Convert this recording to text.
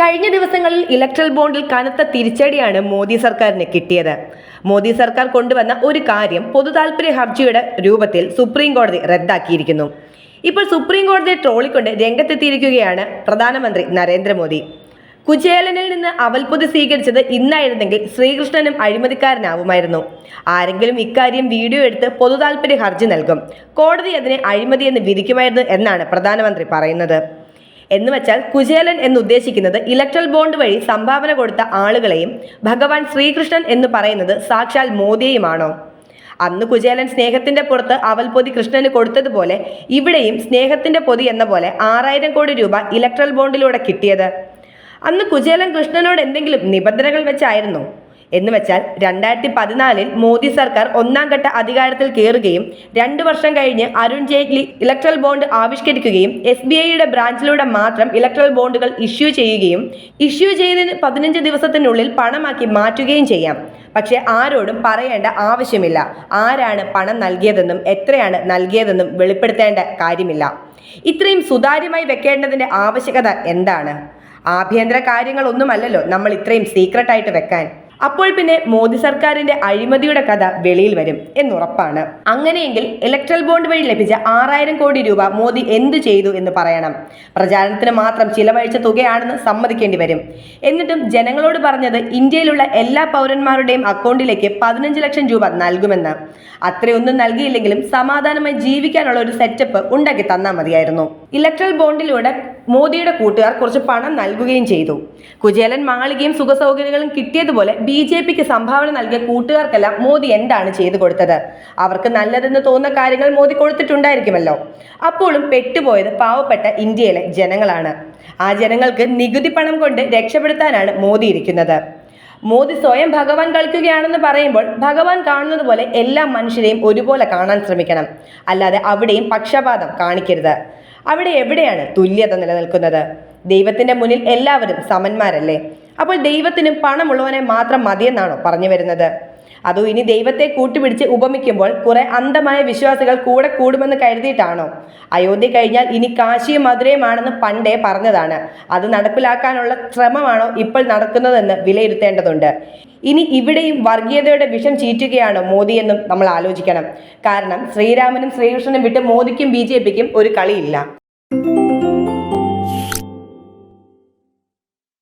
കഴിഞ്ഞ ദിവസങ്ങളിൽ ഇലക്ട്രൽ ബോണ്ടിൽ കനത്ത തിരിച്ചടിയാണ് മോദി സർക്കാരിന് കിട്ടിയത്. മോദി സർക്കാർ കൊണ്ടുവന്ന ഒരു കാര്യം പൊതുതാൽപര്യ ഹർജിയുടെ രൂപത്തിൽ സുപ്രീം കോടതി റദ്ദാക്കിയിരിക്കുന്നു. ഇപ്പോൾ സുപ്രീം കോടതിയെ ട്രോളിക്കൊണ്ട് രംഗത്തെത്തിയിരിക്കുകയാണ് പ്രധാനമന്ത്രി നരേന്ദ്രമോദി. കുചേലനിൽ നിന്ന് അവൽപ്പൊതി സ്വീകരിച്ചത് ഇന്നായിരുന്നെങ്കിൽ ശ്രീകൃഷ്ണനും അഴിമതിക്കാരനാവുമായിരുന്നു. ആരെങ്കിലും ഇക്കാര്യം വീഡിയോ എടുത്ത് പൊതുതാൽപര്യ ഹർജി നൽകും. കോടതി അതിനെ അഴിമതിയെന്ന് വിധിക്കുമായിരുന്നു എന്നാണ് പ്രധാനമന്ത്രി പറയുന്നത്. എന്ന് വെച്ചാൽ കുചേലൻ എന്ന് ഉദ്ദേശിക്കുന്നത് ഇലക്ട്രൽ ബോണ്ട് വഴി സംഭാവന കൊടുത്ത ആളുകളെയും ഭഗവാൻ ശ്രീകൃഷ്ണൻ എന്ന് പറയുന്നത് സാക്ഷാൽ മോദിയെയുമാണോ? അന്ന് കുചേലൻ സ്നേഹത്തിന്റെ പുറത്ത് അവൽപ്പൊതി കൃഷ്ണന് കൊടുത്തതുപോലെ ഇവിടെയും സ്നേഹത്തിന്റെ പൊതി എന്ന പോലെ ആറായിരം കോടി രൂപ ഇലക്ട്രൽ ബോണ്ടിലൂടെ കിട്ടിയത്. അന്ന് കുചേലൻ കൃഷ്ണനോട് എന്തെങ്കിലും നിബന്ധനകൾ വെച്ചായിരുന്നു? എന്ന് വെച്ചാൽ രണ്ടായിരത്തി പതിനാലിൽ മോദി സർക്കാർ ഒന്നാം ഘട്ട അധികാരത്തിൽ കയറുകയും രണ്ടു വർഷം കഴിഞ്ഞ് അരുൺ ജെയ്റ്റ്ലി ഇലക്ട്രൽ ബോണ്ട് ആവിഷ്കരിക്കുകയും എസ് ബി ഐയുടെ ബ്രാഞ്ചിലൂടെ മാത്രം ഇലക്ട്രൽ ബോണ്ടുകൾ ഇഷ്യൂ ചെയ്യുകയും ഇഷ്യൂ ചെയ്തതിന് പതിനഞ്ച് ദിവസത്തിനുള്ളിൽ പണമാക്കി മാറ്റുകയും ചെയ്യാം. പക്ഷേ ആരോടും പറയേണ്ട ആവശ്യമില്ല. ആരാണ് പണം നൽകിയതെന്നും എത്രയാണ് നൽകിയതെന്നും വെളിപ്പെടുത്തേണ്ട കാര്യമില്ല. ഇത്രയും സുതാര്യമായി വെക്കേണ്ടതിന്റെ ആവശ്യകത എന്താണ്? ആഭ്യന്തര കാര്യങ്ങളൊന്നുമല്ലല്ലോ നമ്മൾ ഇത്രയും സീക്രട്ടായിട്ട് വെക്കാൻ. അപ്പോൾ പിന്നെ മോദി സർക്കാരിന്റെ അഴിമതിയുടെ കഥ വെളിയിൽ വരും എന്നുറപ്പാണ്. അങ്ങനെയെങ്കിൽ ഇലക്ട്രൽ ബോണ്ട് വഴി ലഭിച്ച ആറായിരം കോടി രൂപ മോദി എന്ത് ചെയ്തു എന്ന് പറയണം. പ്രചാരണത്തിന് മാത്രം ചിലവഴിച്ച തുകയാണെന്ന് സമ്മതിക്കേണ്ടി വരും. എന്നിട്ടും ജനങ്ങളോട് പറഞ്ഞത് ഇന്ത്യയിലുള്ള എല്ലാ പൗരന്മാരുടെയും അക്കൗണ്ടിലേക്ക് പതിനഞ്ച് ലക്ഷം രൂപ നൽകുമെന്ന്. അത്രയൊന്നും നൽകിയില്ലെങ്കിലും സമാധാനമായി ജീവിക്കാനുള്ള ഒരു സെറ്റപ്പ് ഉണ്ടാക്കി തന്നാൽ മതിയായിരുന്നു. ഇലക്ട്രൽ ബോണ്ടിലൂടെ മോദിയുടെ കൂട്ടുകാർ കുറച്ച് പണം നൽകുകയും ചെയ്തു. കുചേലൻ മാളികയും സുഖസൗകര്യങ്ങളും കിട്ടിയതുപോലെ ബി ജെ പിക്ക് സംഭാവന നൽകിയ കൂട്ടുകാർക്കെല്ലാം മോദി എന്താണ് ചെയ്തു കൊടുത്തത്? അവർക്ക് നല്ലതെന്ന് തോന്നുന്ന കാര്യങ്ങൾ മോദി കൊടുത്തിട്ടുണ്ടായിരിക്കുമല്ലോ. അപ്പോഴും പെട്ടുപോയത് പാവപ്പെട്ട ഇന്ത്യയിലെ ജനങ്ങളാണ്. ആ ജനങ്ങൾക്ക് നികുതി പണം കൊണ്ട് രക്ഷപ്പെടുത്താനാണ് മോദി ഇരിക്കുന്നത്. മോദി സ്വയം ഭഗവാൻ കളിക്കുകയാണെന്ന് പറയുമ്പോൾ ഭഗവാൻ കാണുന്നത് പോലെ എല്ലാ മനുഷ്യരെയും ഒരുപോലെ കാണാൻ ശ്രമിക്കണം. അല്ലാതെ അവിടെയും പക്ഷപാതം കാണിക്കരുത്. അവിടെ എവിടെയാണ് തുല്യത നിലനിൽക്കുന്നത്? ദൈവത്തിന്റെ മുന്നിൽ എല്ലാവരും സമന്മാരല്ലേ? അപ്പോൾ ദൈവത്തിന് പണമുള്ളവനെ മാത്രം മതിയെന്നാണോ പറഞ്ഞു വരുന്നത്? അതു ഇനി ദൈവത്തെ കൂട്ടുപിടിച്ച് ഉപമിക്കുമ്പോൾ കുറെ അന്ധമായ വിശ്വാസികൾ കൂടെ കൂടുമെന്ന് കരുതിയിട്ടാണോ? അയോധ്യ കഴിഞ്ഞാൽ ഇനി കാശിയും മധുരയുമാണെന്ന് പണ്ടേ പറഞ്ഞതാണ്. അത് നടപ്പിലാക്കാനുള്ള ശ്രമമാണോ ഇപ്പോൾ നടക്കുന്നതെന്ന് വിലയിരുത്തേണ്ടതുണ്ട്. ഇനി ഇവിടെയും വർഗീയതയുടെ വിഷം ചീറ്റുകയാണോ മോദിയെന്നും നമ്മൾ ആലോചിക്കണം. കാരണം ശ്രീരാമനും ശ്രീകൃഷ്ണനും വിട്ട് മോദിക്കും ബി ഒരു കളിയില്ല.